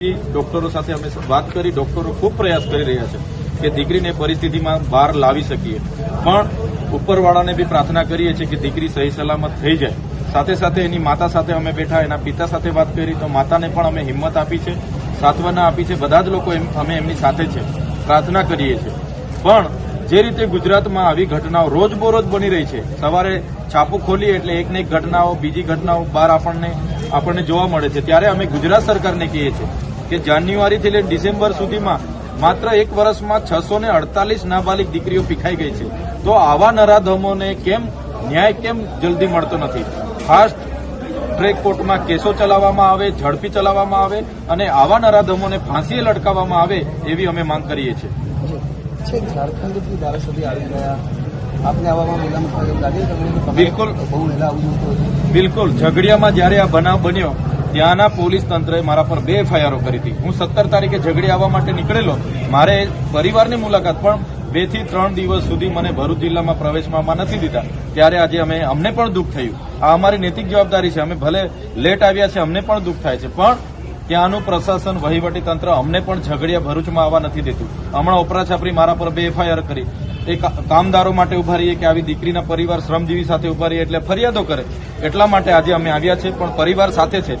ડોક્ટરો સાથે અમે વાત કરી, ડોક્ટરો ખૂબ પ્રયાસ કરી રહ્યા છે કે દીકરીને પરિસ્થિતિમાં બહાર લાવી શકીએ. પણ ઉપરવાળાને બી પ્રાર્થના કરીએ છીએ કે દીકરી સહી સલામત થઈ જાય. સાથે સાથે એની માતા સાથે અમે બેઠા, એના પિતા સાથે વાત કરી, તો માતાને પણ અમે હિંમત આપી છે, સાંત્વના આપી છે. બધા જ લોકો અમે એમની સાથે છે, પ્રાર્થના કરીએ છીએ. પણ જે રીતે ગુજરાતમાં આવી ઘટનાઓ રોજબરોજ બની રહી છે, સવારે છાપું ખોલીએ એટલે એક ને એક ઘટનાઓ, બીજી ઘટનાઓ બહાર આપણને આપણને જોવા મળે છે. ત્યારે અમે ગુજરાત સરકારને કહીએ છીએ કે જાન્યુઆરીથી લઈને ડિસેમ્બર સુધીમાં માત્ર એક વર્ષમાં છસો ને અડતાલીસ નાબાલિક દીકરીઓ પીખાઈ ગઈ છે. તો આવા નરાધમોને કેમ ન્યાય કેમ જલ્દી મળતો નથી? ફાસ્ટ ટ્રેક કોર્ટમાં કેસો ચલાવવામાં આવે ઝડપી ચલાવવામાં આવે અને આવા નરાધમોને ફાંસીએ લટકાવવામાં આવે એવી અમે માંગ કરીએ છીએ. ઝારખંડથી ધારાસભ્ય આવી ગયા. બિલકુલ. બિલકુલ. ઝઘડિયામાં જ્યારે આ બનાવ બન્યો ત્યાંના પોલીસ તંત્રએ મારા પર બે એફઆઈઆરો કરી હતી. હું સત્તર તારીખે ઝઘડી આવવા માટે નીકળેલો. મારે પરિવારની મુલાકાત પણ બેથી ત્રણ દિવસ સુધી મને ભરૂચ જિલ્લામાં પ્રવેશમાં નથી દીધા. ત્યારે આજે અમે, અમને પણ દુઃખ થયું. આ અમારી નૈતિક જવાબદારી છે. અમે ભલે લેટ આવ્યા છે અમને પણ દુઃખ થાય છે. પણ ત્યાંનું પ્રશાસન, વહીવટી તંત્ર અમને પણ ઝઘડિયા ભરૂચમાં આવવા નથી દેતું. હમણાં ઓપરાછાપરી મારા પર બે એફઆઈઆર કરી. એ કામદારો માટે ઊભા રહીએ કે આવી દીકરીના પરિવાર શ્રમજીવી સાથે ઊભા રહીએ એટલે ફરિયાદો કરે. એટલા માટે આજે અમે આવ્યા છે પણ પરિવાર સાથે છે.